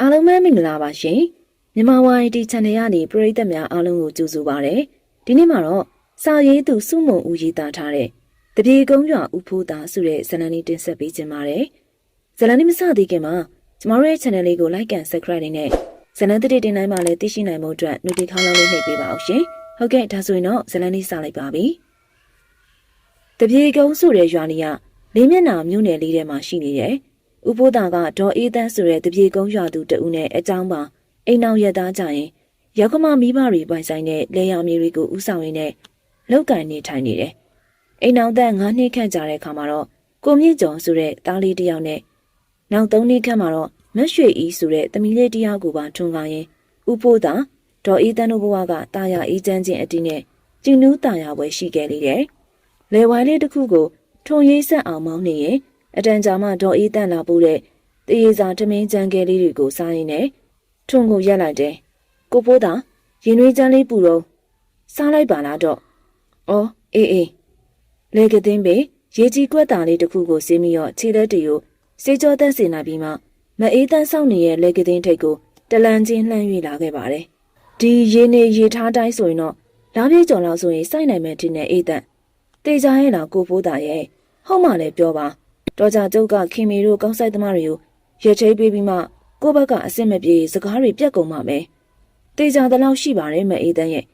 အားလုံးပဲမင်္ဂလာပါရှင်မြန်မာဝိုင်တီ channel ကနေပရိသတ်များအားလုံးကိုကြိုဆိုပါရစေဒီနေ့မှာတော့စာရေးသူစုမုံဦးရေးသားထားတဲ့တပြေကုန်းရွာဦးဖိုးသားဆိုတဲ့ဇာတ်လမ်းလေးတင်ဆက်ပေးခြင်းပါတယ်ဇာတ်လမ်းလေးမစသေးခင်မှာကျမတို့ရဲ့ channel လေးကို like and subscribe နဲ့ဇာတ်လမ်းတစ်တင်တိုင်းမှာလည်းသိရှိနိုင်မှုအတွက် notification လေးနှိပ်ပေးပါအောင်ရှင်ဟုတ်ကဲ့ဒါဆိုရင်တော့ဇာတ်လမ်းလေးစလိုက်ပါပြီတပြေကုန်းဆိုတဲ့ရွာလေးကလေးမျက်နှာမြို့နယ်လေးထဲမှာရှိနေတယ် ဥပိုးတာကဒေါ်အေးတန်းဆိုတဲ့တပြေကုန်းရွာသူတဦးနဲ့အကြောင်းပါအိမ်အောင်ရသားကြရင်ရောက်ကမမိဘတွေပိုင်ဆိုင်တဲ့လေယာမြေတွေကိုဥဆောင်ရင်းနဲ့လောက်ကင်နေထိုင်နေတယ်။အိမ်အောင်သက်9နှစ်ခန့်ကြာတဲ့အခါမှာတော့ကိုမြင့်ကျော်ဆိုတဲ့သားလေးတစ်ယောက်နဲ့နောက်3နှစ်ခန့်မှာတော့မက်ရွှေဤဆိုတဲ့သမီးလေးတစ်ယောက်ကိုပါထွန်းကားရင်ဥပိုးတာဒေါ်အေးတန်းတို့ဘဝကတာယာအေးချမ်းခြင်းအတိနဲ့ကျင်းနူးတာယာပွဲရှိခဲ့လေတယ်။လေဝိုင်းလေးတစ်ခုကိုထုံရေးဆက်အောင်မောင်းနေရင် အတန်ကြာမှဒေါ်အေးတန်းလာပို့တဲ့တရေစာထမင်းကြမ်းကဲလေးတွေကိုစားရင်းနဲ့ထွန်းကိုရက်လိုက်တယ်။ကိုပိုးတာရင်နွေးချမ်းလေးပူတော့စားလိုက်ပါလားတော့။အော်အေးအေးလေကသိန်းပဲရေကြီးကွက်တာလေးတစ်ခုကိုစီးပြီးတော့ခြေလက်တွေကိုစေးကြောတက်စင်လာပြီးမှမအေးတန်းဆောင်နေတဲ့လေကသိန်းထိတ်ကိုတလန်ချင်းလှမ်း၍လာခဲ့ပါတယ်။ဒီရေနေရေထားတိုင်းဆိုရင်တော့လာပြေကျော်လောက်ဆိုရင်စိုက်နိုင်မယ်ထင်တဲ့အေးတန်းတေချာရဲ့လားကိုပိုးတာရဲ့ဟုတ်မှလည်းပြောပါ တော်ကြကျုပ်ကခင်မီတို့ကောင်းဆိုင်သမားတွေကိုရချိပေးပြီးမှကိုယ့်ဘက်ကအစ်စ်မပြေစကားတွေပြက်ကုန်ပါမယ်တေချာတလောက်ရှိပါတယ်မအေးတန်းရဲ့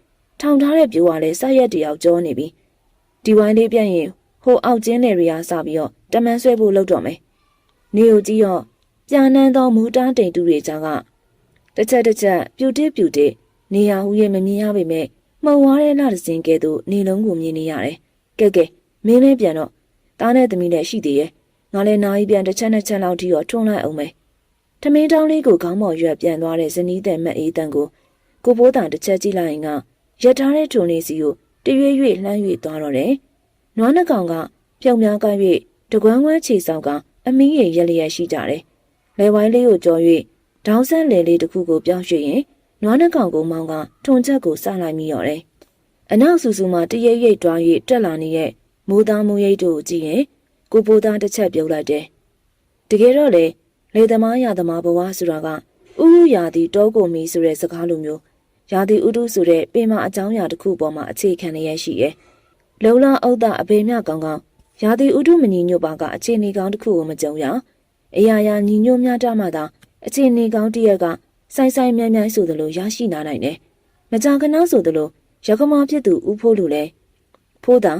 ထောင်ထားတဲ့ပြိုးကလည်းစရက်တယောက်ကြောနေပြီဒီဝိုင်းလေးပြန့်ရင်ဟိုအောက်ကျင်းလေတွေကစပြီးတော့တမန်ဆွဲဖို့လုပ်တော့မယ်နေကိုကြည့်တော့ပြာနန်းသောမူတားတိမ်တူတွေကြားကတစ်ချက်တစ်ချက်ပြူတစ်ပြူတစ်နေရာဟူရဲ့မမြင်ရပေမဲ့မှုံဝါးတဲ့လတစ်စင်းကဲ့သို့နေလုံးကိုမြင်နေရတယ်ကဲကဲမင်းလေးပြန်တော့တားနဲ့သမီးနဲ့ရှိသေးရဲ့ ငါလည်းနာရီပြန်တစ်ချက်နှစ်ချက်လောက်ထိတော့ထုံလိုက်အောင်မယ်ထမင်းတောင်းလေးကိုခေါင်းပေါ်ရွက်ပြန်သွားတဲ့ဇနီးတဲ့မက်အေးတန်ကိုကိုဘိုးတန်တစ်ချက်ကြည့်လိုက်ရင်ကရက်ထားတဲ့ထုံလေးစီကိုတရွေ့ရွေ့လှမ်း၍သွားတော့တယ်။နွားနှကောင်ကပြုံများက၍တကွမ်းကွမ်းခြေဆောင်ကအမီးရရက်လျက်ရှိကြတယ်။လေဝိုင်းလေးကိုကြော်၍ဒေါင်းဆန်းလေလေးတစ်ခုကိုပြောင်းရွှေ့ရင်နွားနှကောင်ကိုမောင်းကထုံချက်ကိုစလိုက်မိရော်တယ်။အနောက်ဆူဆူမှတရိပ်ရိပ်တွား၍တက်လာနေတဲ့မိုးသားမိုးရိပ်တို့ကိုကြည့်ရင် ကိုပိုသားတစ်ချက်ပြုတ်လိုက်တယ်။တကယ်တော့လေလေသမားရသမားဘဝဆိုတာကဥရုရာသီတောကိုမီဆိုတဲ့စကားလိုမျိုးရာသီဥတုဆိုတဲ့ပင်မအကြောင်းအရာတစ်ခုပေါ်မှာအခြေခံရရှိရဲ့။လုံလာဥဒ္ဒအဘေမြကောင်းကောင်းရာသီဥတုမညီညွတ်ပါကအခြေအနေကောင်းတစ်ခုကိုမကြုံရ။အရာရာညီညွတ်များကြမှသာအခြေအနေကောင်းတစ်ရက်ကဆိုင်ဆိုင်မြန်းမြန်းဆိုသလိုရရှိလာနိုင်တယ်။မကြာခဏဆိုသလိုရကမာဖြစ်သူဥဖိုးလူလဲဖိုးတာ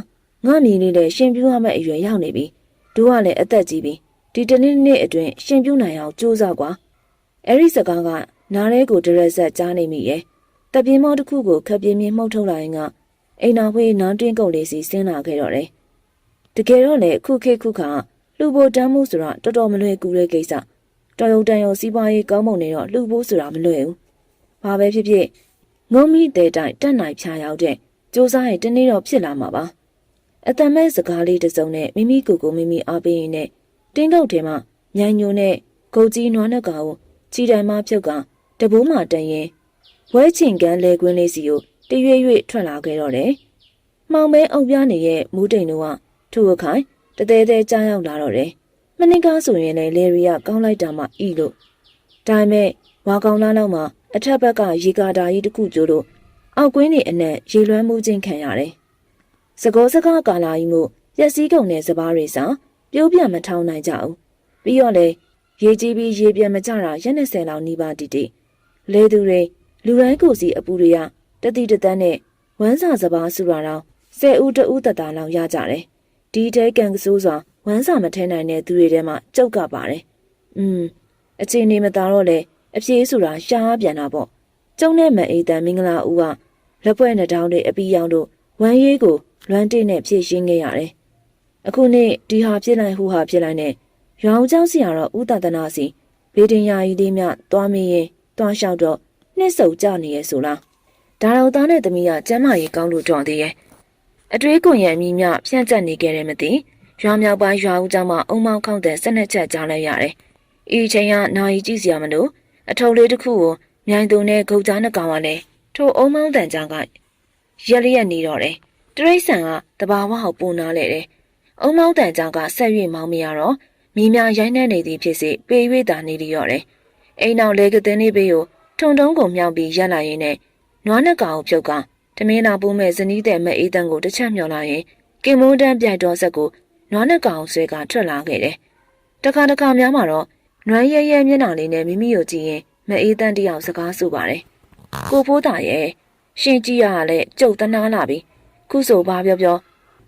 ငါမြင်လေးလည်းရှင်ပြူရမယ့်အရွယ်ရောက်နေပြီ။ သူကလည်းအသက်ကြီးပြီ။ဒီတနေ့နေ့အတွင်းရှင်ပြူနိုင်အောင်ကြိုးစားကွာ။အဲ့ဒီစကားကနားထဲကိုဒရက်ဆက်ကြားနေမိရဲ့။တပြင်းမောတစ်ခုကိုခပ်ပြင်းပြင်းမှုတ်ထုတ်လိုက်ရင်ကအိမ်တော်ဖွေးနောင်တင်းကုတ်လေးစီဆင်းလာခဲ့တော့တယ်။တကယ်တော့လေခုခေတ်ခုခါလူဘိုတမ်းမှုဆိုတာတော်တော်မလွယ်ကူတဲ့ကိစ္စ။တော်ရုံတန်ရုံစီးပွားရေးကောင်းမွန်နေတော့လူဘိုးဆိုတာမလွယ်ဘူး။ဘာပဲဖြစ်ဖြစ်ငုံမိတဲ့တိုင်တက်နိုင်ဖြာရောက်တဲ့စူးစားရင်တနေ့တော့ဖြစ်လာမှာပါ။ အတန်မဲ့စကားလေးတစ်စုံနဲ့မိမိကိုယ်ကိုမိမိအားပေးရင်းနဲ့တင်းကုတ်ထဲမှာမြိုင်ညိုနဲ့ဂုတ်ကြီးနွားနှက်ကောင်ချီတိုင်မှဖြုတ်ကတဘိုးမှတန်ရင်ဝဲချင်ကန်းလဲကွင်းလေးစီကိုတရွေ့ရွေ့ထွက်လာခဲ့တော့တယ်။မှောင်မဲအုပ်ပြားနေတဲ့မူးတိန်တို့ကသူ့အခိုင်တသေးသေးကြားရောက်လာတော့တယ်။မနစ်ကားဆိုရင်လည်းလေရီကကောင်းလိုက်တာမှဤလို့ဒါပေမဲ့ဝါကောင်လားလောက်မှာအထက်ဘက်ကရေကာတာကြီးတစ်ခုကျိုးလို့အောက်ကွင်းနေအနက်ရေလွှမ်းမှုချင်းခံရတယ်။ စကောစကားကာလာကြီးမှုရက်စည်းကုန်တဲ့စပားတွေစာပြိုးပြမထောင်းနိုင်ကြဘူး။ပြီးတော့လေရေကြီးပြီးရေပြန်မကြတာရက်20လောက်နီးပါးတီတီလေသူတွေလူတိုင်းကိုစီအပူတွေကတတိတသန်းနဲ့ဝမ်းစာစပားစုရအောင်ဆယ်ဦးတဦးတသားလောက်ရကြတယ်။ဒီတဲကန်ကစိုးစွာဝမ်းစာမထဲနိုင်တဲ့သူတွေထဲမှာကြောက်ကပါတယ်။อืมအချိန်နေမသာတော့လေအပြေးဆိုတာရှားပြန်တာပေါ့။ကျုံနဲ့မအေးတန်မင်္ဂလာဦးကလက်ပွဲနှထောင်းတွေအပီးရောင်တို့ဝမ်းရေးကို လွမ်းတိနဲ့ဖြည့်ရှင်းခဲ့ရတယ်။အခုနေ့ဒီဟာဖြစ်လိုက်ဟူဟာဖြစ်လိုက်နဲ့ရောင်ကျောင်းစီရတော့ဥဒတနာစီဘေးတင်ယာကြီးလေးမြသွားမင်းရင်သွားလျှောက်တော့နှစ်စုပ်ကြနေရဲ့ဆိုလား။ဒါတော့သားနဲ့သမီးကကျမ်းမာရေးကောင်းလို့တော်သေးရဲ့။အတွေးကွန်ရဲ့အမိမြဖြန့်ကျက်နေခဲ့တယ်မသိ။ရွာမြောက်ပိုင်းရွာဦးကျောင်းမှာအုံမောင်းခေါင်းတဲ့ဆက်နှစ်ချက်ကြားလိုက်ရတယ်။ဤချိန်ကနာရီကြည့်စရာမလိုအထုပ်လေးတစ်ခုကိုမြိုင်သူနဲ့ဂုတ်ကြားနှကောင်ကလည်းထိုအုံမောင်းတန်ကြောင်ကရက်လျက်နေတော့တယ်။ တရိတ်ဆန်ကတဘာဝဟောက်ပုံနာလေတယ်။အုံမောင်းတန်ကြောင်ကဆက်၍မောင်းမရတော့မိများရိုင်းနှဲနေသည်ဖြစ်စေပေ၍သာနေလျော့တယ်။အိမ်နောက်လေကသင်းလေးဘေးကိုထုံတုံးကုန်မြောက်ပြီးရက်လာရင်းနဲ့နွားနှကောင်ပြုတ်ကတမင်းနာပူးမဲ့ဇနီးတဲ့မအေးတန်းကိုတစ်ချက်မျောလာရင်ကင်မိုးတန်းပြိုက်တော်ဆက်ကိုနွားနှကောင်ဆွဲကထွက်လာခဲ့တယ်။တခါတခါများမှာတော့နွမ်းရဲရဲမျက်နှာလေးနဲ့မိမိကိုကြည့်ရင်မအေးတန်းတယောက်စကားဆိုပါတယ်။ကိုဖိုးတာရဲ့ရှင်ကြီးရကလည်းကြုတ်တနာလာပြီ။ ခုဆိုဘာပြောပြော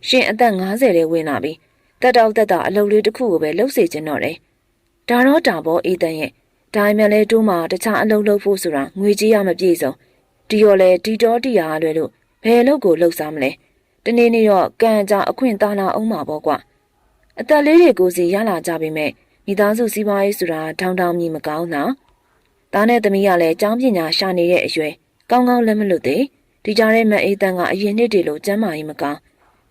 ရှင်အသက်50လေးဝင်လာပြီ။တက်တောက်တက်တာအလုပ်လေးတစ်ခုကိုပဲလှုပ်စေချင်တော့တယ်။ဒါတော့တာဘောအေးတန်းရဲ့ဒါမှလည်းတိုးမှာတခြားအလုပ်လုပ်ဖို့ဆိုတာငွေကြီးရမပြည့်စုံဒီရော်လဲတီတော်တီရာလွယ်လို့ဘယ်အလုပ်ကိုလှုပ်စားမလဲတနေ့နေ့တော့ကံကြအခွင့်သားလာအောင်မှာပေါ့ကွာအသက်လေးတွေကိုစီရလာကြပြီမဲ့မိသားစုစီးပွားရေးဆိုတာထောင်ထောင်မြည်မကောင်းတာသားနဲ့သမီးကလည်းကျောင်းပညာရှာနေတဲ့အရွယ်ကောင်းကောင်းလက်မလွတ်သေး ဒီကြားထဲမအေးတန်းကအရင်နှစ်တည်းလို့ကျမ်းမာရေးမကောင်း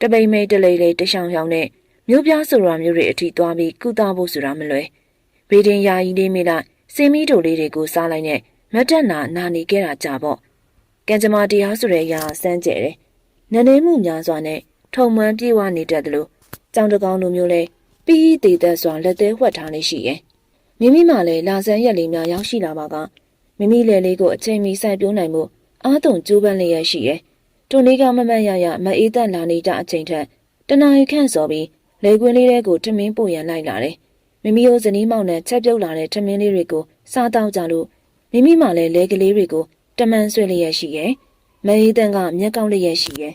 တပိမ့်မိတ်တလေးလေးတရှောင်ရှောင်နဲ့မျိုးပြားဆိုရမျိုးတွေအထိသွားပြီးကုသဖို့ဆိုတာမလွယ်ဘေးတင်ယာယီလေးမိလိုက်စင်မီတို့လေးတွေကိုစားလိုက်နဲ့မတ်တက်နာနာနေခဲ့တာကြပေါ့ကံကြမ္မာတရားဆိုတဲ့အရာစမ်းကြဲတယ်နနေမှုများစွာနဲ့ထုံမှန်ပြေဝနေတတ်တယ်လို့ကြောင်တကောင်လိုမျိုးလဲပြီးသေးသက်စွာလက်သေးဝှက်ထားနေရှိရဲ့မိမိမှလည်းလာဆန်းရက်လေးများရောက်ရှိလာပါကမိမိလေလေးကိုအချိန်မီစိုက်ပြိုးနိုင်မှု အားသွန်ကြိုးပမ်းလျက်ရှိရဲ့တွန်လေးကမမတ်ရရမအေးသက်လာနေကြအချိန်ထက်တနာရီခန့်စော်ပြီးလေကွင်းလေးတဲကိုထမင်းပို့ရန်လိုက်လာတယ်မိမိတို့ဇနီးမောင်နဲ့ချက်ပြုတ်လာတဲ့ထမင်းလေးတွေကိုစားတောက်ကြလို့မိမိမှလည်းလဲကလေးတွေကိုတမန်ဆွဲလျက်ရှိရဲ့မအေးတန်းကမျက်ကောက်လျက်ရှိရဲ့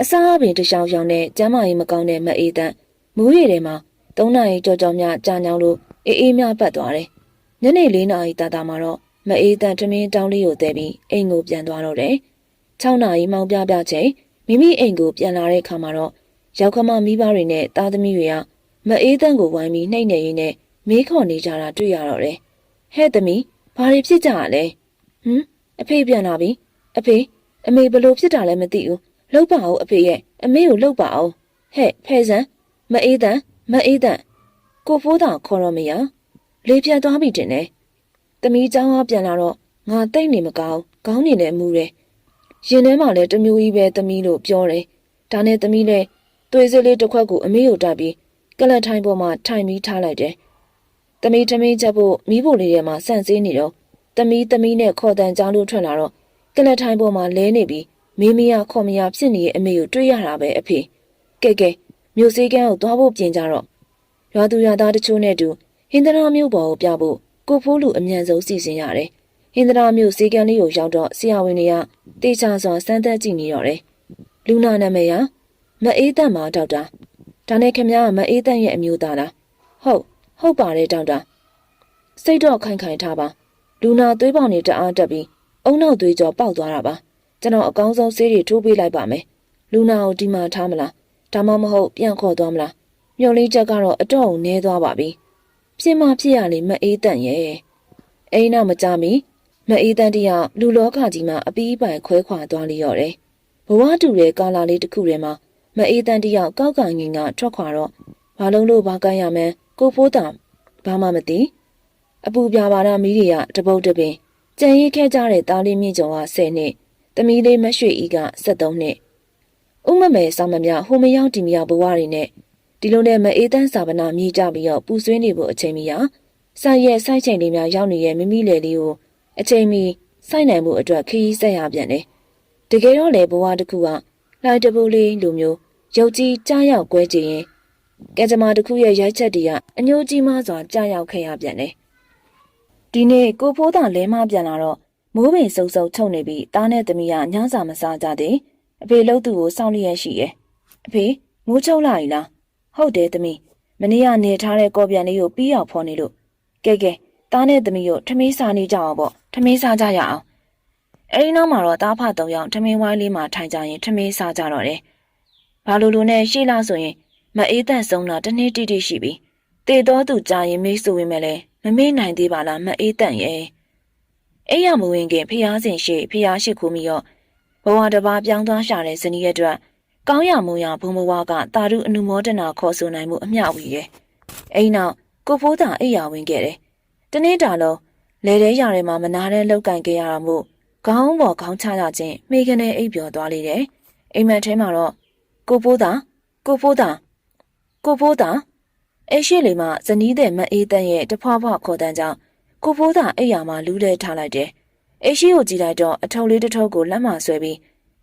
အစားအပင်တရှောင်ရှောင်နဲ့ကျမ်းမာရေးမကောင်းတဲ့မအေးတန်းမူးရည်ထဲမှာ၃နာရီကြော်ကြော်မြကြာညောင်းလို့အေးအေးမြပတ်သွားတယ်ညနေ၄နာရီတာတာမှာတော့ မအေးတန်းထမင်းတောင်းလေးကိုတဲပြီးအိမ်ကိုပြန်သွားတော့တယ်6နာရီမှောင်ပြပြချိန်မိမိအိမ်ကိုပြန်လာတဲ့အခါမှာတော့ရောက်ခမမိဘတွေနဲ့သားသမီးတွေကမအေးတန်းကိုဝိုင်းပြီးနှိမ့်နေရင်းနဲ့မေးခေါ်နေကြတာတွေ့ရတော့တယ်ဟဲ့သမီးဘာတွေဖြစ်ကြရလဲဟမ်အဖေပြန်လာပြီအဖေအမေဘလို့ဖြစ်တာလဲမသိဘူးလှုပ်ပါအောင်အဖေရဲ့အမေကိုလှုပ်ပါအောင်ဟဲ့ဖဲစမ်းမအေးတန်မအေးတန်ကိုဖိုးတာခေါ်တော့မရလေပြတ်သွားပြီတင်တယ် တမီးเจ้าကပြန်လာတော့ငါတိတ်နေမကောင်းခေါင်းနေလည်းမူတယ်ရင်ထဲမှာလည်းတမျိုးကြီးပဲတမီးလို့ပြောတယ်ဒါနဲ့တမီးလည်းသွေးစလေးတစ်ခွက်ကိုအမေကိုတိုက်ပြီးကလတ်ထိုင်ပေါ်မှာထိုင်ပြီးထားလိုက်တယ်တမီးတမီးချက်ဖို့မိဖို့လေးထဲမှာဆန့်စည်းနေတော့တမီးတမီးနဲ့ခေါ်တန်ကြားလို့ထွက်လာတော့ကလတ်ထိုင်ပေါ်မှာလဲနေပြီးမေးမရခေါ်မရဖြစ်နေရဲ့အမေကိုတွေးရတာပဲအဖေကဲကဲမြို့စည်းကန်းကိုသွားဖို့ပြင်ကြတော့ရွာသူရွာသားတချို့နဲ့တူဟင်္ဒရာမြို့ပေါ်ကိုပြဖို့ ကိုဖိုးလူအမြန်ဆုံးစီစဉ်ရတယ်ဟင်္ဒရာမြို့စည်းကန်းလေးကိုရောက်တော့ဆရာဝန်တွေကတေချာစွာစမ်းသပ်ကြည့်နေတော့တယ်လူနာနာမည်ကမအေးတတ်မှာဒေါက်တာဒါနဲ့ခင်ဗျားကမအေးတတ်ရဲ့အမျိုးသားလားဟုတ်ဟုတ်ပါတယ်ဒေါက်တာစိတ်တော့ခိုင်ခိုင်ထားပါလူနာသွေးပေါင်တွေတအားတက်ပြီးအုံနောက်သွေးကြောပေါက်သွားတာပါကျွန်တော်အကောင်းဆုံးဆေးတွေထိုးပေးလိုက်ပါမယ်လူနာကိုဒီမှာထားမလားဒါမှမဟုတ်ပြန်ခေါ်သွားမလားမျော်လင့်ချက်ကတော့အတော့နည်းသွားပါပြီ ဖြစ်မှဖြစ်ရလေမအေးတန့်ရဲ့အိမ်နောက်မကြမီမအေးတန့်တယောက်လူလောကကြီးမှာအပီးပိုင်ခွဲခွာသွားလိရော့တယ်ဘဝတူတဲ့ကာလာလေးတစ်ခုထဲမှာမအေးတန့်တယောက်ကောက်ကငင်ကထွက်ခွာတော့ဘာလုံးလို့ဘာကမ်းရမန်းကိုဖိုးတာဘာမှမသိအပူပြာပါတာမီးတွေကတပုတ်တပင်ကြံရိတ်ခဲ့ကြတဲ့သားလေးမြင့်ကျော်က10နှစ်သမီးလေးမရွှေဤက73နှစ်ဥမမဲဆောင်မမြဟိုမရောက်ဒီမရောက်ဘဝတွေနဲ့ ဒီလိုနဲ့မအေးတန်းစာပနာမြေကြပြီးတော့ပူဆွေးနေဖို့အချိန်မီဟာစိုက်ရဲ့စိုက်ချိန်လေးများရောက်နေတဲ့မိမိလေလေးကိုအချိန်မီစိုက်နိုင်မှုအတွက်ခရီးဆက်ရပြန်တယ်တကယ်တော့လေဘဝတစ်ခုကလိုက်တပူလေးလိုမျိုးရုပ်ကြီးကြားရောက်ကွဲကြည့်ရင်ကဲကြမ္မာတစ်ခုရဲ့ရိုက်ချက်တွေကအညိုးကြီးမားစွာကြားရောက်ခဲ့ရပြန်တယ်ဒီနေ့ကိုဖိုးတာလဲမပြန်လာတော့မိုးပင်စုံစုံချုပ်နေပြီးတားနဲ့သမီးကညစာမစားကြသေးအဖေလှုပ်သူကိုစောင့်လျက်ရှိရဲ့အဖေမိုးချုပ်လာပြီလား ဟုတ်တယ်သမီးမနေ့ကနေထားတဲ့ကော်ပြန်လေးကိုပြီးအောင်ဖော်နေလို့ကဲကဲတားနဲ့သမီးကိုထမင်းစားနေကြအောင်ပေါ့ထမင်းစားကြရအောင်အဲဒီနောက်မှာတော့တားဖသုံးယောက်ထမင်းဝိုင်းလေးမှာထိုင်ကြရင်ထမင်းစားကြတော့တယ်ဘာလို့လို့နဲ့ရှိလားဆိုရင်မအေးတန့်ဆုံးတာတနေ့တိတိရှိပြီတေတော်သူကြာရင်မေးဆိုဝင်မဲ့လဲမမေ့နိုင်သေးပါလားမအေးတန့်ရဲ့အဲ့ရမဝင်ခင်ဖျားစင်ရှိဖျားရှိခိုးမိရောဘဝတစ်ပါးပြောင်းသွားရှာတဲ့ဇနီးရဲ့အတွက် ကောင်းရမွန်ရဘုံဘဝကတာရုအနုမောဒနာခေါ်ဆိုနိုင်မှုအမျှဝီရဲ့အဲ့နောက်ကိုဖိုးတာအိယာဝင်ခဲ့တယ်တနေ့တာလုံးလေထဲရထဲမှာမနာတဲ့လောက်ကင်ခဲ့ရတာမို့ခေါင်းပေါ်ခေါင်းချရခြင်းမိကနေအိပ်ပျော်သွားလေတယ်အိမ်မက်ထဲမှာတော့ကိုဖိုးတာကိုဖိုးတာကိုဖိုးတာအဲ့ရှိလေမှဇနီးတဲ့မအေးတန်းရဲ့တဖွာဖွာခေါ်တန်းကြောင့်ကိုဖိုးသာအိယာမှာလူးလဲထားလိုက်တယ်အိရှိကိုကြည့်လိုက်တော့အထုံလေးတစ်ထုပ်ကိုလက်မဆွဲပြီး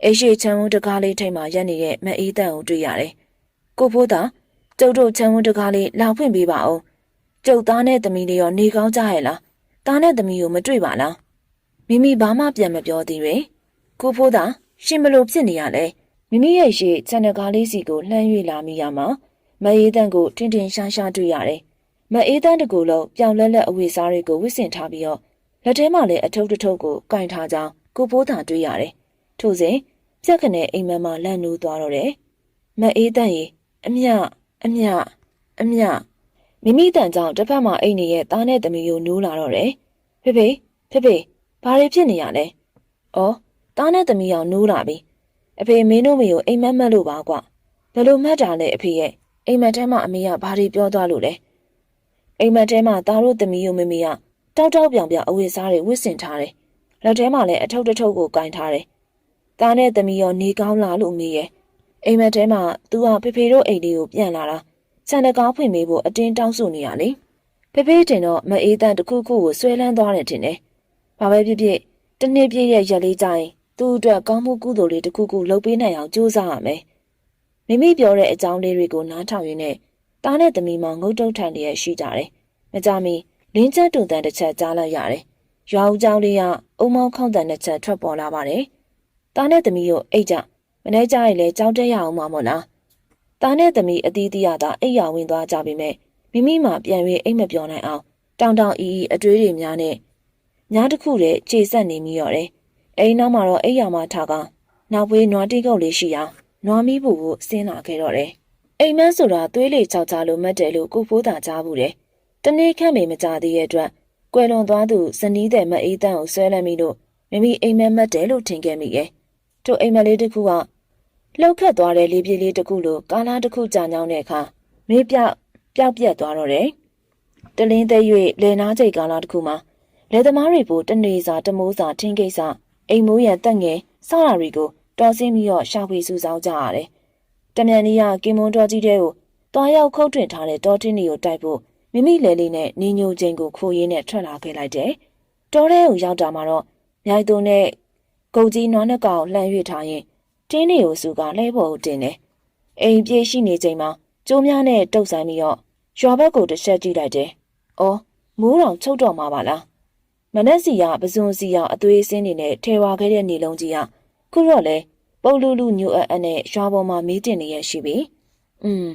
အိရှိချမ်းဝန်းတကားလေးထိတ်မှရက်နေတဲ့မအေးတန်ကိုတွေ့ရတယ်ကိုဖိုးသာကျုပ်တို့ချမ်းဝန်းတကားလေးလာဖွင့်ပေးပါဦးကျုပ်သားနဲ့သမီးလေးရောနေကောင်းကြရဲ့လားသားနဲ့သမီးကိုမတွေ့ပါလားမိမိဘာမှပြန်မပြောသေးရယ်ကိုဖိုးသာရှင်ဘလို့ဖြစ်နေရလဲမိမိရဲ့ရှေ့ချန်တကားလေးစီကိုလှမ်း၍လာမိရမှာမအေးတန်ကိုထင်ထင်ရှားရှားတွေ့ရတယ်မအေးတန်းတကူလုံးပြောင်လက်လက်အဝေစားတွေကိုဝစ်ဆင်ထားပြီးတော့လက်ထဲမှာလည်းအထုပ်တစ်ထုပ်ကိုကင်ထားကြောင်းကိုဖိုးသာတွေ့ရတယ်။ထို့စဉ် ပြက်ခနဲ့အိမ်မက်မှလန့်နိုးသွားတော့တယ်။မအေးတန်းရေအမြအမြအမြမိမိတန်ကြောင့်တစ်ဖက်မှာအိမ်နေရဲ့သားနဲ့သမီးကိုနိုးလာတော့တယ်။ဖေဖေဖေဖေဘာတွေဖြစ်နေရလဲ။အော်သားနဲ့သမီးအောင်နိုးလာပြီ။အဖေမင်းတို့မေကိုအိမ်မက်မက်လို့ပါကွ။ဘယ်လိုမှတ်တာလဲအဖေရဲ့အိမ်မက်ထဲမှာအမေကဘာတွေပြောသွားလို့လဲ။အိမ်မက်ထဲမှာသားတို့သမီးတို့မမေကတောက်တောက်ပြောင်ပြောင်အဝတ်စားတွေဝတ်ဆင်ထားတယ်။လက်ထဲမှာလည်းအထုပ်တစ်ထုပ်ကိုကင်ထားတယ်။ သားနဲ့သမီးရောနေကောင်းလားလို့မေးရဲ့။အိမ်မက်ထဲမှာသူကဖေဖေတို့အိမ်လေးကိုပြန်လာတာ။ခြံတကားဖွင့်ပေးဖို့အတင်းတောင်းဆိုနေရလေ။ဖေဖေတင်တော့မအေးတန်တစ်ခုခုကိုဆွဲလန်းသွားတယ်ထင်တယ်။ဘာပဲဖြစ်ဖြစ်တနေ့ပြည့်ရဲ့ရက်လေးကြရင်သူ့အတွက်ကောင်းမှုကုသိုလ်လေးတစ်ခုခုလုပ်ပေးနိုင်အောင်ကြိုးစားရမယ်။မိမိပြောတဲ့အကြောင်းလေးတွေကိုနားထောင်ရင်းနဲ့တားနဲ့သမီးမောင်ငုတ်တုတ်ထိုင်နေရရှိကြတယ်။မကြမီလင်းချက်တုန်တန်တစ်ချက်ကြားလိုက်ရတယ်။ရွာဦးเจ้าလေးကအုံမောင်းခေါန့်တန်တစ်ချက်ထွက်ပေါ်လာပါတယ်။ တားနဲ့သမီးတို့အိတ်ကြမနေ့ကျရင်လည်းကြောင်းတက်ရအောင်မမို့လား။တားနဲ့သမီးအသီးသီးရတာအိတ်ရဝင်သွားကြပြီမဲ့မိမိမှပြန်၍အိတ်မပြောနိုင်အောင်တောင်တောင်အီအီအတွေးတွေများနဲ့ညားတစ်ခုတည်းခြေဆက်နေမိရော်တယ်။အိမ်နောက်မှာတော့အိတ်ရမှာထားကနောက်ဝေးနွားတိကုတ်လေးရှိအောင်နွားမီးဘူးကိုဆင်းလာခဲ့တော့တယ်။အိမ်မန်းဆိုတာသွေးလေချောက်ချလို့မှတ်တယ်လို့ကိုဖိုးသာကြားဘူးတယ်။တနေ့ခန့်မေမကြသေးတဲ့အတွက်ကွယ်လွန်သွားသူဇနီးတဲ့မအေးတန်းကိုဆွဲလန်းပြီးတော့မိမိအိမ်မက်မှတ်တယ်လို့ထင်ခဲ့မိရဲ့။ ထို့အိမ်မက်လေးတစ်ခုကလှုပ်ခတ်သွားတဲ့လေးပြေးလေးတစ်ခုလိုကားလားတစ်ခုကြာညောင်းတဲ့အခါမေးပြောက်ပျောက်ပြက်သွားတော့တယ်။တလင်းသေး၍လယ်နာကျိတ်ကားလားတစ်ခုမှာလယ်သမားတွေပိုတနေစာတမိုးစာထင်းကိစ္စအိမ်မိုးရန်တက်ငယ်စတာတွေကိုတော်စင်းပြီးတော့ရှာဖွေစုဆောင်းကြရတယ်။တမြန်ကြီးကကင်မွန်တော်ကြီးတဲ့ကိုတွားရောက်ခုတ်ထွင်ထားတဲ့တော်တင်းတွေကိုတိုက်ဖို့မိမိလေလေးနဲ့နေညိုချင်းကိုခိုးရင်းနဲ့ထွက်လာခဲ့လိုက်တယ်။တော်တဲ့ကိုရောက်တာမှာတော့မြိုက်သွန်းနဲ့ ဂုတ်ကြီးနွားနှကောင်လှမ်းရွေထားရင်တင်းတွေကိုစုကလှဲဖို့တင်တယ်။အိမ်ပြေးရှိနေချိန်မှာကျိုးများနဲ့တုတ်ဆိုင်ပြီးတော့ရွာဘက်ကိုတစ်ချက်ကြည့်လိုက်တယ်။အော်မိုးတော်ချုပ်တော့မှာပါလား။မနက်စီကပဇွန်စီကအသွေးအစင်းတွေနဲ့ထဲဝါခဲ့တဲ့နေလုံးကြီးကခုတော့လေပုတ်လူလူညိုအပ်အပ်နဲ့ရွာပေါ်မှာမီးတင်နေရရှိပြီ။อืม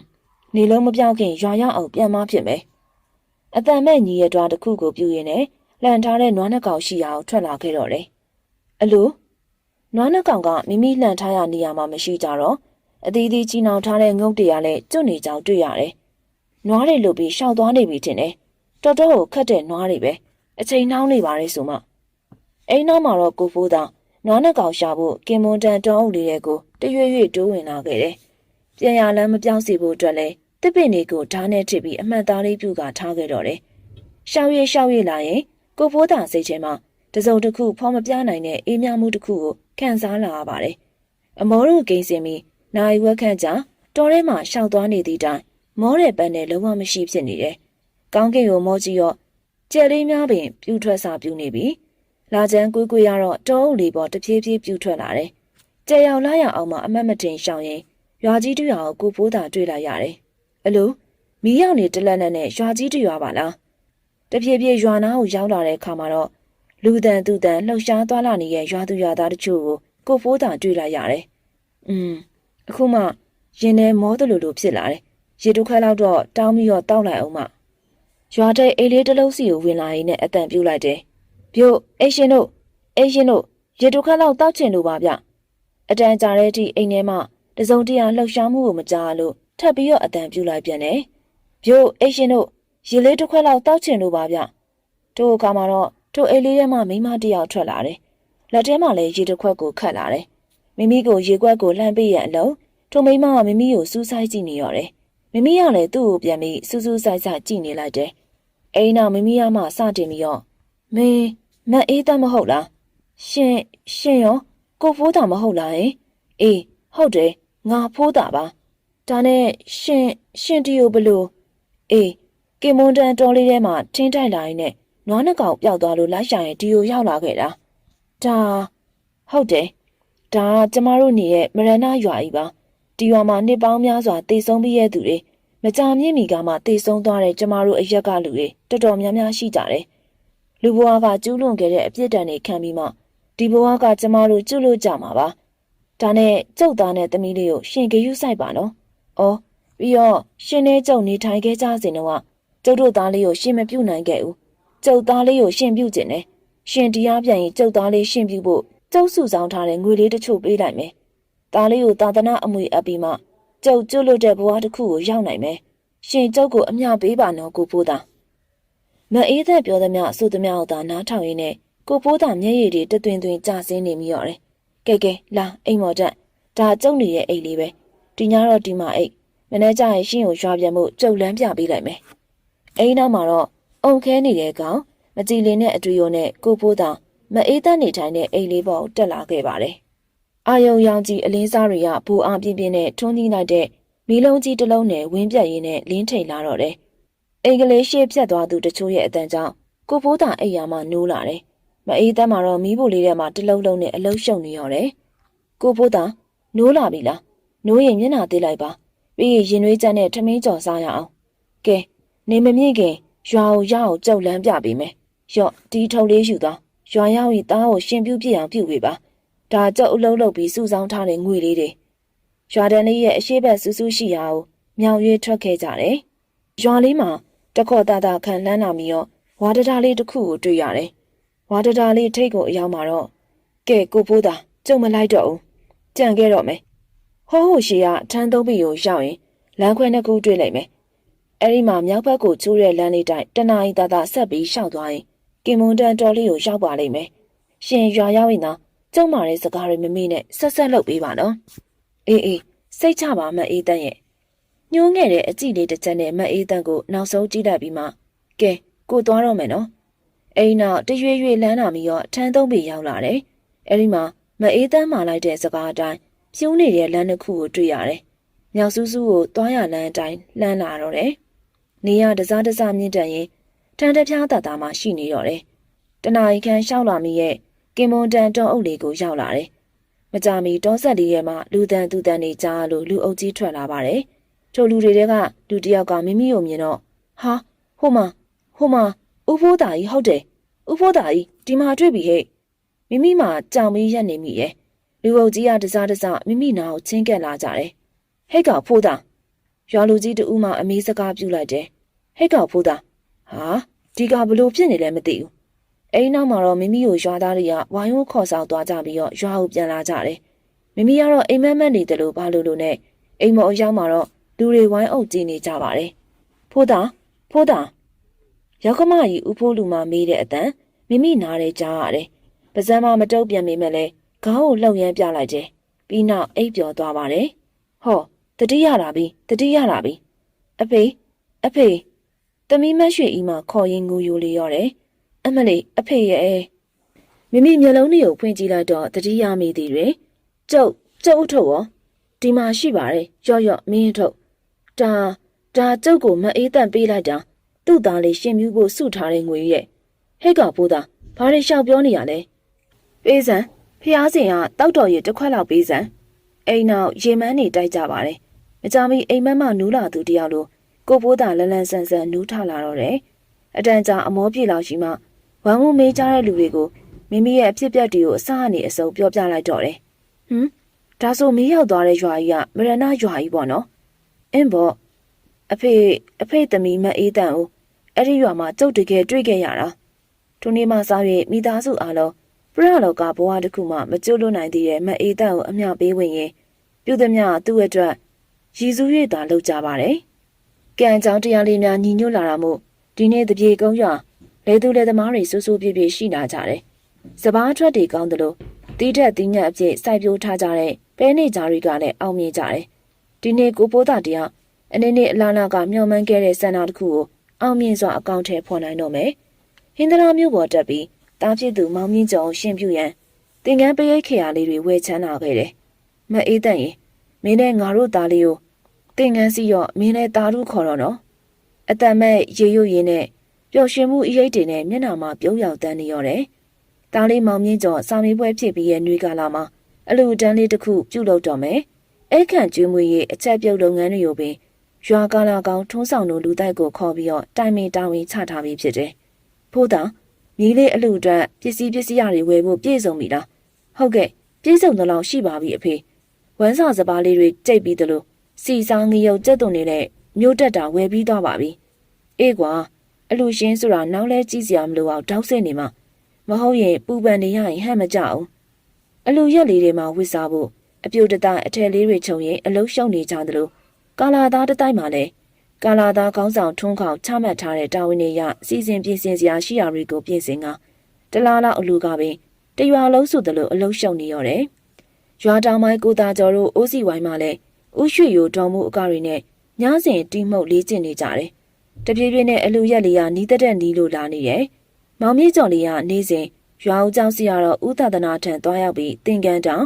နေလုံးမပြောင်းခင်ရွာရောက်အောင်ပြန်မဖြစ်မယ်။အတန်မဲ့ညီရဲ့တွားတစ်ခုကိုပြူရင်နဲ့လှန်ထားတဲ့နွားနှကောင်ရှိအောင်ထွက်လာခဲ့တော့တယ်။အလို နွားနှကောင်ကမိမိလှန်ထားရနေရမှာမရှိကြတော့အသီးသီးကြီးနှောင်ထားတဲ့ငုတ်တွေကလည်းကျွတ်နေကြောင်တွေ့ရတယ်။နွားတွေလုတ်ပြီးရှောက်သွားနေပြီထင်တယ်။တော်တော်ကိုခတ်တဲ့နွားတွေပဲအချိန်နှောင်းနေပါလေဆိုမှအိမ်နောက်မှာတော့ကိုဖိုးသာနွားနှကောင်ရှာဖို့ကင်မွန်တန်တောအုပ်လေးရဲ့ကိုတရွေ့ရွေ့တိုးဝင်လာခဲ့တယ်။ပြန်ရလမ်းမပြောင်းစီဖို့အတွက်လည်းတစ်ပင်တွေကိုဓာတ်နဲ့ထစ်ပြီးအမှတ်သားလေးပြုကထားခဲ့တော့တယ်။ရှောက်ရရှောက်ရလာရင်ကိုဖိုးသာစိတ်ထဲမှာ တစုံတစ်ခုဖော်မပြနိုင်တဲ့အေးမြမှုတစ်ခုကိုခံစားလာရပါတယ်။အမောတို့ဂိမ်းစင်ပြီးနိုင်ဝက်ခန့်ကြာတော်ထဲမှာရှောက်သွားနေသည့်တိုင်မောတဲ့ပန်းနဲ့လုံးဝမရှိဖြစ်နေတယ်။ကောင်းကင်ကိုမောကြည့်ရောကြက်လေးများပင်ပြူထွက်စာပြူနေပြီ။လာချမ်းကွေးကွေးရတော့တောအုပ်လေးပေါ်တဖြည်းဖြည်းပြူထွက်လာတယ်။ကြက်ရောက်လာရအောင်မှအမတ်မတင်ရှောင်ရင်ရွာကြီးတူရွာကိုကိုဖိုးသာတွေ့လိုက်ရတယ်။အလိုမီးရောက်နေတလက်နဲ့နဲ့ရွာကြီးတူရွာပါလား။တဖြည်းဖြည်းရွာနာကိုရောက်လာတဲ့အခါမှာတော့ လူတန်သူတန်လှုပ်ရှားသွားလာနေတဲ့ရွာသူရွာသားတချို့ကိုကိုဖိုးသာတွေ့လိုက်ရတယ်။อืมအခုမှရင်ထဲမောတလူလူဖြစ်လာတယ်။ရေတုခွဲလောက်တော့တောင်းပြီးတော့တောက်လိုက်အောင်မှရွာတဲ့အိတ်လေးတစ်လုံးစီကိုဝင်လာရင်းနဲ့အတန်ပြူလိုက်တယ်။ပြို့အိတ်ရှင်တို့အိတ်ရှင်တို့ရေတုခွဲလောက်တောက်ချင်လို့ပါဗျ။အတန်ကြာတဲ့အထိအိမ်ထဲမှာတစုံတရာလှုပ်ရှားမှုကိုမကြားလို့ထပ်ပြီးတော့အတန်ပြူလိုက်ပြန်တယ်။ပြို့အိတ်ရှင်တို့ရေလေးတစ်ခွက်လောက်တောက်ချင်လို့ပါဗျ။တို့အခါမှာတော့ တို့အိတ်လေးထဲမှာမိန်းမတစ်ယောက်ထွက်လာတယ်။လက်ထဲမှာလည်းရေတစ်ခွက်ကိုခတ်လာတယ်။မိမိကိုရေခွက်ကိုလှမ်းပေးရအလုံးထိုမိန်းမကမိမိကိုစူးစိုက်ကြည့်နေရတယ်။မိမိကလည်းသူ့ကိုပြန်ပြီးစူးစူးဆိုင်ဆိုင်ကြည့်နေလိုက်တယ်။အိမ်နောက်မိမိကမှစတင်ပြီးတော့မင်းမတ်အေးတတ်မဟုတ်လား။ရှင်ရှင်ရောကိုဖိုးတာမဟုတ်လားဟင်။အေးဟုတ်တယ်ငါဖိုးတာပါ။ဒါနဲ့ရှင်ရှင်တီကိုဘလို့အေးကင်မွန်တန်တော်လေးထဲမှာထင်းတိုက်လာရင်းနဲ့ နွားနှကောင်ပျောက်သွားလို့လိုက်ရှာရင်ဒီကိုရောက်လာခဲ့တာဒါဟုတ်တယ်ဒါကကျမတို့နေရဲ့မရဏရွာကြီးပါဒီရွာမှာနှစ်ပေါင်းများစွာတည်ဆုံးပြီးရဲ့သူတွေမကြာမြင့်မီကမှတည်ဆုံးသွားတဲ့ကျမတို့အရက်ကလူတွေတော်တော်များများရှိကြတယ်လူဘဝကကျူးလွန်ခဲ့တဲ့အပြစ်ဒဏ်တွေခံပြီးမှဒီဘဝကကျမတို့ကျွလို့ကြမှာပါဒါနဲ့ကျုပ်သားနဲ့သမီးလေးကိုရှင်ဂယုစိုက်ပါနော်။အော်ပြီးတော့ရှင်နဲ့ကျုပ်နေထိုင်ခဲ့ကြစဉ်တော့ကျုပ်တို့သားလေးကိုရှင်မပြုတ်နိုင်ခဲ့ဘူး။ ကျုပ်သားလေးကိုရှင်ပြုတ်ခြင်းနဲ့ရှင်တရားပြန်ရင်ကျုပ်သားလေးရှင်ပြုတ်ဖို့ကျုပ်စုဆောင်ထားတဲ့ငွေလေးတချို့ပေးလိုက်မယ်။သားလေးကိုသာသနာအမွေအပ်ပြီးမှကျုပ်ကျွလို့တဲ့ဘဝတစ်ခုကိုရောက်နိုင်မယ်။ရှင်ကျုပ်ကိုအမျှပေးပါနော်ကိုဖိုးသား။မအေးသက်ပြောသမျှဆိုသမျှကိုသာနားထောင်ရင်းနဲ့ကိုဖိုးသားမျက်ရည်တွေတသွင်သွင်ကျဆင်းနေမိရော်တယ်။ကဲကဲလာအိမ်မော်တက်ဒါကျုံနေရဲ့အိမ်လေးပဲ။ဒီညတော့ဒီမှာအိတ်မနေ့ကျရင်ရှင်းကိုရွာပြန်မှုကြုတ်လန်းပြပေးလိုက်မယ်။အိမ်နောက်မှာတော့ အုံခဲနေတဲ့ကောင်မကြည်လင်တဲ့အတွေ့အကြုံနဲ့ကိုဖိုးသားမအေးသက်နေထိုင်တဲ့အိမ်လေးပေါ်တက်လာခဲ့ပါတယ်။အာယုံရောင်ကြီးအလင်းစားတွေကဘူအောင်ပြင်းပြင်းနဲ့ထွန်းသီးလိုက်တဲ့မီးလုံးကြီးတစ်လုံးနဲ့ဝင်းပြက်ရင်းနဲ့လင်းထိန်လာတော့တယ်။အိမ်ကလေးရှေ့ပြက်သွားသူတချို့ရဲ့အတန်ကြောင့်ကိုဖိုးသားအိမ်ယာမှနိုးလာတယ်။မအေးသက်မှာတော့မီးဖိုလေးထဲမှာတစ်လုံးလုံးနဲ့အလုံးရှုံနေရတယ်။ကိုဖိုးသားနိုးလာပြီလား။နိုးရင်မျက်နှာသေးလိုက်ပါ။ပြီးရင်ရင်နှွေးကြက်နဲ့ထမင်းကြော်စားရအောင်။ကဲနေမမြင့်ခင် ရွာကိုရအောင်ကြောက်လန်းပြပေးမယ်။ရော့ဒီထုတ်လေးယူသွား။ရွာရောက်ရင်သားကိုရှင်ပြုတ်ပြအောင်ပြုတ်ပေးပါ။ဒါကြောက်အလုံးလုံးပြီးစုဆောင်းထားတဲ့ငွေလေးတွေ။ရွာတန်းလေးရဲ့အရှိဘက်ဆူဆူရှိရာကိုမြောင်ရွေးထွက်ခဲ့ကြတယ်။ရွာလေးမှာတခေါ်တာတာခံလန်းလာပြီးတော့ဝါဒတာလေးတစ်ခုကိုတွေ့ရတယ်။ဝါဒတာလေးထိတ်ကိုအရောက်မှာတော့ကဲကိုဖိုးသားကြုံမလိုက်တော့ဘူး။ကြံခဲ့တော့မယ်။ဟောဟိုရှိကထန်းသုံးပြီးကိုရောက်ရင်လမ်းခွဲနှစ်ခုတွေ့လိုက်မယ်။ အဲဒီမှာမြောက်ဘက်ကိုကျိုးတဲ့လမ်းလေးတိုင်းတနာရီတာတာဆက်ပြီးရှောက်သွားရင်ကင်မွန်တန်တော်လေးကိုရောက်ပါလိမ့်မယ်။ရှင်ရွာရောက်ရင်တော့ကျုံမာတဲ့စကားတွေမမေ့နဲ့ဆက်ဆက်လုပ်ပေးပါနော်။အေးအေးစိတ်ချပါမအေးတန်းရဲ့။ညှိုးငယ်တဲ့အကြည့်လေးတစ်ချက်နဲ့မအေးတန်းကိုနောက်ဆုံးကြည့်လိုက်ပြီးမှကဲကိုသွားတော့မယ်နော်။အိမ်နောက်တရွေ့ရွေ့လမ်းလာပြီးတော့ထန်းသုံးပေရောက်လာတယ်။အဲဒီမှာမအေးတန်းမှလိုက်တဲ့စကားအတိုင်းဖြူးနေတဲ့လမ်းတစ်ခုကိုတွေ့ရတယ်။မြောက်စူးစူးကိုသွားရလမ်းအတိုင်းလှမ်းလာတော့တယ်။ နေရတစားတစားမြင့်တက်ရင်ထန်တပြားတတာမှရှိနေတော့တယ်။တနာရီခန့်ရှောက်လာမိရဲ့ကင်မွန်တန်တွန်းအုပ်လေးကိုရောက်လာတယ်။မကြမီတောဆက်လေးရဲ့မှလူတန်သူတန်နေကြားလို့လူအုပ်ကြီးထွက်လာပါတယ်။ထိုလူတွေကလူတယောက်ကမိမိကိုမြင်တော့ဟာဟိုမှာဟိုမှာဥဖိုးသားကြီးဟုတ်တယ်။ဥဖိုးသားကြီးဒီမှာတွေ့ပြီဟဲ့။မိမိမှာကြောင်မီးရက်နေမိရဲ့။လူအုပ်ကြီးကတစားတစားမိမိနာကိုချင်းကက်လာကြတယ်။ဟဲ့ကောင်ဖိုးသားရွာလူကြီးတူမှအမေးစကားပြုလိုက်တယ်။ ဟဲ့ကောင်ဖိုးသားဟာဒီကဘလို့ဖြစ်နေလဲမသိဘူးအိမ်နောက်မှာတော့မိမိကိုရွာသားတွေကဝိုင်းဝန်းခေါ်ဆောင်သွားကြပြီးတော့ရွာကိုပြန်လာကြတယ်မိမိကတော့အိမ်မက်မက်နေတယ်လို့ဘာလို့လို့နဲ့အိမ်မော်အရောက်မှာတော့လူတွေဝိုင်းအုပ်ကြည့်နေကြပါတယ်ဖိုးသားဖိုးသားရောက်ကမကြီးဦးဖိုးလူမမေးတဲ့အတန်မိမိနားရဲကြားရတယ်ပါဇံမမတုတ်ပြန်မိမဲ့လဲခေါင်းကိုလှုပ်ရမ်းပြလိုက်တယ်ပြီးနောက်အိပ်ပျော်သွားပါတယ်ဟောတတိရတာပြီတတိရတာပြီအဖေအဖေ တမီးမရွှေဤမှာခေါ်ရင်ငူယိုလေးရောတယ်အမလေးအဖေရဲ့မိမိမျက်လုံးတွေကိုဖွင့်ကြည့်လိုက်တော့တတိယမိသည်တွေကျုပ်ကျုပ်အထုတ်ရောဒီမှာရှိပါတယ်ရော့ရော့မင်းအထုတ်ဒါဒါကျုပ်ကိုမအေးတန့်ပေးလိုက်တာသူ့သားလေးရှင်မြူးဖို့စုထားတဲ့ငွေရဲ့ဟဲ့ကဘိုးသားဘာတွေရှောက်ပြောနေရလဲပေးစံဖျားစင်ကတောက်တော်ရတစ်ခွက်လောက်ပေးစံအိမ်နောက်ရေမန်းနေတိုက်ကြပါတယ်မကြမီအိမ်မက်မှနူးလာသူတယောက်လို ကိုဖိုးသားလန်းလန်းဆန်းဆန်းနူးထလာတော့တယ်အတန်ကြာအမောပြေလောက်ရှိမှဝမ်းမမေးကြတဲ့လူတွေကိုမိမိရဲ့အဖြစ်အပျက်တွေကိုအစအနေအစုံပြောပြလိုက်တော့တယ်ဟမ်ဒါဆိုမီးရောက်သွားတဲ့ရွာကြီးကမရဏရွာကြီးပေါ့နော်အင်းပေါ့အဖေအဖေသမီးမအေးတန်ဦးအဲ့ဒီရွာမှာကျုပ်တကယ်တွေ့ခဲ့ရတာထိုနေ့မှစ၍မိသားစုအားလုံးပြရလောကဘဝတစ်ခုမှမကျွလွတ်နိုင်သေးတဲ့မအေးတန်ကိုအမျှပေးဝင်ရင်ပြုသည်မြသူ့အတွက်ရည်စူး၍သာလုပ်ကြပါတယ် ကံကြောင့်တရားလေးများညီညွတ်လာတာမို့ဒီနေ့တပြေကုန်းရွာလေသူလေသမားတွေစူးစူးပြည့်ပြည့်ရှိလာကြတယ်။စပားထွက်တွေကောင်းတယ်လို့တီးတက်တီးညက်အပြည့်စိုက်ပျိုးထားကြတဲ့ပဲနေကြတွေကလည်းအောင်မြင်ကြတယ်။ဒီနေ့ကိုပိုးသားတယောက်အနေနဲ့အလားလာကမျှော်မှန်းခဲ့တဲ့စံနာတစ်ခုကိုအောင်မြင်စွာအကောင့်ထဲဖော်နိုင်တော့မယ်။ဟင်္ဒရာမျိုးပေါ်တက်ပြီးတားဖြစ်သူမောင်မြင့်ကျော်ရှင်းပြရန်သင်္ကန်းပရိတ်ခေယာလေးတွေဝယ်ချမ်းလာခဲ့တယ်။မအေးတန့်ရင်မင်းနဲ့ငါတို့သားလေးကို သင်္ကန်းစီရော့မင်းနဲ့သားတို့ခေါ်တော့နော်။အတန်မဲ့ရေရွရင်းနဲ့ပပျော်ရွှင်မှုအရေးတွေနဲ့မျက်နှာမှာပြုံးရောက်တန်းနေရတယ်။တားလေးမောင်မြင့်ကျော်စာမေးပွဲဖြစ်ပြီးရဲ့နှွေးကာလာမှာအလူတန်းလေးတစ်ခုပြုတ်လုပ်တော့မယ်။အဲ့ခန့်ကျွေးမွေးရေးအချက်ပြုတ်လုပ်ငန်းတွေကိုပင်ရွာကာလာကောင်ထုံးဆောင်တို့လူတိုက်ကိုခေါ်ပြီးတော့တိုင်မင်တာဝန်ချထားပြီးဖြစ်တယ်။ဖို့တာမြေးလေးအလူအတွက်ပစ္စည်းပစ္စည်းရတွေဝယ်ဖို့ပြည့်စုံပြီလား။ဟုတ်ကဲ့ပြည့်စုံသလောက်ရှိပါပြီအဖေ။ဝမ်းစာစပါးလေးတွေကြိတ်ပြီးသလို စီစားငရုတ်ကြက်သွန်တွေနဲ့မျိုးတက်တာဝယ်ပြီးသွားပါပြီ။အေးကွာအလူရှင်းဆိုတာနောက်လဲကြည့်စရာမလိုအောင်တောက်ဆစ်နေမှာမဟုတ်ရင်ပူပန်နေရရင်ဟဲ့မကြအောင်အလူရက်လေးတွေမှာဝစ်စားဖို့အပြိုတတိုင်းအထယ်လေးတွေခြုံရင်အလုံးရှုံနေကြသလိုကာလာသားတစ်တိုင်းမှာလည်းကာလာသားကောင်းဆောင်ထွန်းခေါင်ချမှတ်ထားတဲ့တာဝန်တွေရစီစဉ်ပြင်ဆင်စရာရှိရာတွေကိုပြင်ဆင်ကတလားလောက်အလူကပင်တရွာလုံးစုသလိုအလုံးရှုံနေရတယ်ရွာတောင်ပိုင်းကိုသားကျော်တို့အိုးစီဝိုင်းမှာလည်း ဥရွှေရိုတော်မူအကတွေနဲ့ညစဉ်တီးမှုတ်လေးကျင်နေကြတယ်။တပြေးပြေးနဲ့အလူရက်လေးကနီးသက်တဲ့နီးလိုလာနေတယ်။မောင်မြေကျော်လေးကနေ့စဉ်ရွာဦးကျောင်းစီရတော်ဥသဒနာထံသွားရောက်ပြီးသင်ကန်းတောင်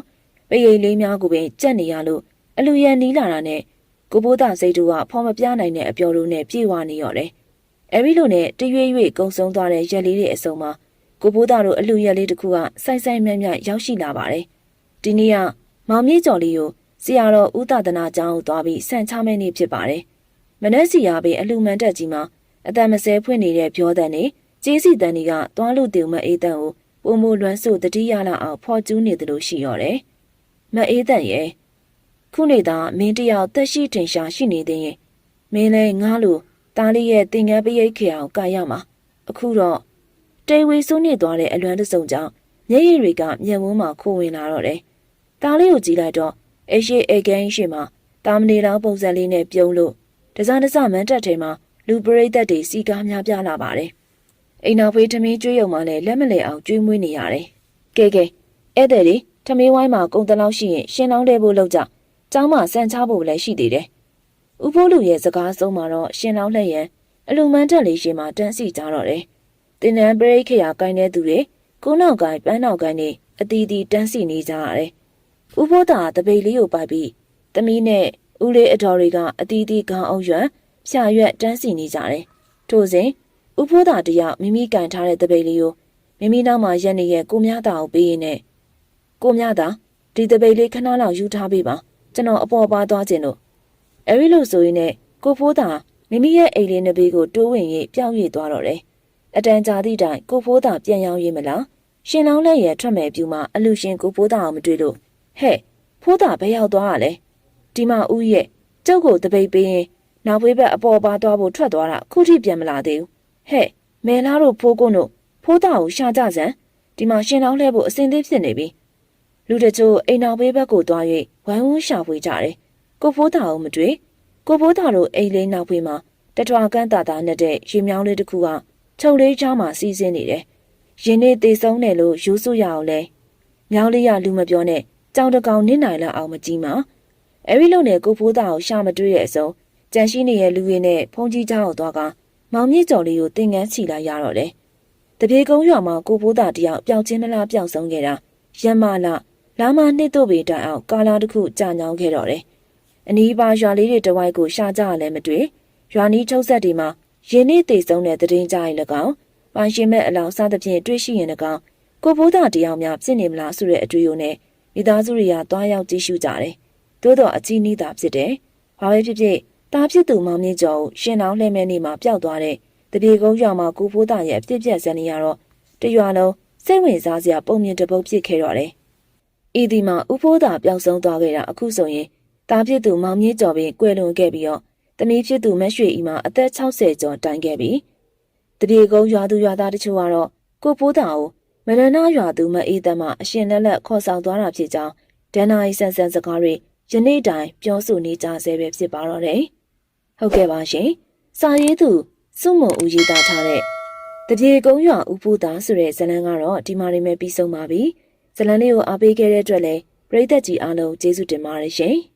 ပရိတ်လေးများကိုပင်ကြက်နေရလို့အလူရက်နီးလာတာနဲ့ကိုဘိုးသားစိတ်တို့ကဖော်မပြနိုင်တဲ့အပြော်တို့နဲ့ပြေဝနေရတယ်။အဲဒီလိုနဲ့တရွေ့ရွေ့ကုံဆုံးသွားတဲ့ရက်လေးတွေအစုံမှာကိုဘိုးသားတို့အလူရက်လေးတစ်ခုကစိုက်စိုက်မြတ်မြတ်ရောက်ရှိလာပါတယ်။ဒီနေ့ကမောင်မြေကျော်လေးကို ဆရာတော်ဥသဒနာကျောင်းကိုသွားပြီးဆန်ချမဲနေဖြစ်ပါတယ်။မနက်စီရပင်အလူမှန်တက်ကြီးမှာအတန်မစဲဖွင့်နေတဲ့ပြောတန်နေကျေးစီတန်တွေကသွားလို့တေမအေးတန်ကိုပုံမလွမ်းစို့တတိယလာအောင်ဖော်ကျူးနေသလိုရှိရောတယ်။မအေးတန်ရဲ့ခုနေသာမင်းတယောက်တက်ရှိထင်ရှားရှိနေသေးရင်မင်းလည်းငားလို့တားလေးရဲ့တင်ငန်းပရိတ်ခေအောင်ကာရမှာအခုတော့တေဝေဆိုးနေသွားတဲ့အလွမ်းတစုံကြောင့်မျက်ရည်တွေကမျက်ဝန်းမှာခိုးဝင်လာတော့တယ်။တားလေးကိုကြည့်လိုက်တော့ အရှိအေကန်းရှိမှတာမနေလောင်ပုံစံလေးနဲ့ပြုံးလို့တစားတစမန်းတက်ထဲမှာလူပရိသတ်တွေစီကားများပြားလာပါတယ်။အိမ်နောက်ဖေးထမင်းကျွေးရုံမှလည်းလက်မလဲအောင်ကျွေးမွေးနေရတယ်။ကဲကဲဧည့်သည်တွေထမင်းဝိုင်းမှာကုံတလောက်ရှိရင်ရှင်းလောင်းတဲ့ဖို့လောက်ကြ။ကျောင်းမှာစံချဖို့လည်းရှိသေးတယ်။ဥဖိုးလူရဲ့စကားဆုံးမှာတော့ရှင်းလောင်းလက်ရန်အလူမန်းတက်လေးရှင်မှာတန်းစီကြတော့တယ်။တင်နန်းပရိခေယာကိုင်းတဲ့သူတွေကိုနောက်ကိုင်းပန်းနောက်ကိုင်းနေအတီးတီတန်းစီနေကြရတယ်။ ဥဖိုးတာတပိတ်လေးကိုပိုက်ပြီးသမီးနဲ့ဦးလေးအတော်တွေကအတီးတီခေါင်းအောင်ရွက်ဖြာရွက်တန်းစီနေကြတယ်။ထို့စဉ်ဥဖိုးတာတယောက်မိမိကန်ထားတဲ့တပိတ်လေးကိုမိမိနောက်မှာရက်နေတဲ့ကိုမြတာကိုပေးရင်းနဲ့ကိုမြတာဒီတပိတ်လေးခဏလောက်ယူထားပေးပါကျွန်တော်အပေါ်ပါသွားခြင်းလို့အဲဒီလိုဆိုရင်နဲ့ကိုဖိုးတာမိမိရဲ့အိမ်လေးနှစ်ဘေးကိုတိုးဝင်၍ပြောင်းရည်သွားတော့တယ်။အတန်ကြာသည့်တိုင်ကိုဖိုးတာပြန်ရောက်ရေးမလားရှင်လောင်းလက်ရဲ့ထွက်မယ်ပြူမှာအလူရှင်ကိုဖိုးတာအောင်မတွေ့လို့ ဟဲ့ဖိုးတာဘယ်ရောက်သွားရလဲဒီမှာဦးရဲ့ကျုပ်ကိုတပိတ်ပေးရင်နောက်ဘေးဘက်အပေါ်ပါသွားဖို့ထွက်သွားတာခုထိပြန်မလာသေးဘူးဟဲ့မဲလားတို့ဖိုးကုန်းတို့ဖိုးတာကိုရှာကြစမ်းဒီမှာရှင်လောင်းလဲဖို့အစင်သေးဖြစ်နေပြီလူတချို့အိမ်နောက်ဘေးဘက်ကိုသွား၍ဝိုင်းဝန်းရှာဖွေကြတယ်ကိုဖိုးတာကိုမတွေ့ကိုဖိုးတာတို့အိမ်လေးနောက်ဘေးမှာတထွာကန်းတာတာနဲ့တဲ့ရေမြောင်းလေးတစ်ခုကချုပ်လေးချောင်းမှာစီးဆင်းနေတယ်ရင်နေသေးဆုံးတယ်လို့ယူဆရအောင်လဲမြောင်းလေးရလူမပြောနဲ့ ကြောင်တကောင်နစ်နိုင်လောက်အောင်မကြီးမှာအဲဒီလိုနဲ့ကိုဖိုးတာကိုရှာမတွေ့တဲ့အစုံကြံရှိနေတဲ့လူတွေနဲ့ဖုန်ကြီးเจ้าကိုသွားကမောင်မြင့်ကျော်လေးကိုတင်ငန်းချီလိုက်ရတော့တယ်တပြေကုန်းရွာမှာကိုဖိုးတာတယောက်ပျောက်ချင်းမလားပျောက်ဆုံးခဲ့တာရမလာလာမနှစ်တို့ပေတိုင်အောင်ကာလာတစ်ခုကြာညောင်းခဲ့တော့တယ်အနီးပါရွာလေးတွေတဝိုက်ကိုရှာကြရလဲမတွေ့ရွာနီးထုတ်ဆက်တွေမှာရင်းနှီးသေးဆုံးတဲ့တည်င်းကြရင်၎င်းပိုင်ရှင်မဲ့အလောင်းစားသဖြင့်တွေ့ရှိရင်၎င်းကိုဖိုးတာတယောက်များဖြစ်နေမလားဆိုတဲ့အတွေ့အကြုံနဲ့ မိသားစုတွေကတွားရောက်ကြည့်ရှုကြတယ်။သို့တော့အကြီးနီးတာဖြစ်တယ်။ဘာပဲဖြစ်ဖြစ်တားဖြစ်သူမောင်မြင့်ကျော်ကိုရှင်လောင်းလှဲမဲနေမှာပျောက်သွားတဲ့တပြေကုန်းရွာမှာကိုဖိုးတာရဲ့အပြစ်ပြက်စံနေရတော့တရွာလုံးစိတ်ဝင်စားစရာပုံမြင်တပုတ်ဖြစ်ခဲ့တော့တယ်။ဤဒီမှာဥဖိုးတာပျောက်ဆုံးသွားခဲ့တာအခုဆိုရင်တားဖြစ်သူမောင်မြင့်ကျော်ပင်ကွယ်လွန်ခဲ့ပြီးတော့တမီးဖြစ်သူမက်ရွှေဤမှာအသက်60ကျော်တိုင်ခဲ့ပြီ။တပြေကုန်းရွာသူရွာသားတချို့ကတော့ကိုဖိုးတာကိုမ ရဏရွာသူမအေးတမ်းမှအရှင်လက်လက်ခေါ်ဆောင်သွားတာဖြစ်ကြောင်းဒန်နာရီဆန်ဆန်စကားတွေယနေ့တိုင်ပြောဆိုနေကြဆဲပဲဖြစ်ပါတော့တယ်။ဟုတ်ကဲ့ပါရှင်။စာရေးသူစုမုံဦးရေးသားထားတဲ့တပြေကုန်းရွာဦးဖူသားဆိုတဲ့ဇာတ်လမ်းကတော့ဒီမှာနေမဲ့ပြီးဆုံးပါပြီ။ဇာတ်လမ်းလေးကိုအားပေးခဲ့တဲ့အတွက်လည်းပရိသတ်ကြီးအားလုံးကျေးဇူးတင်ပါတယ်ရှင်။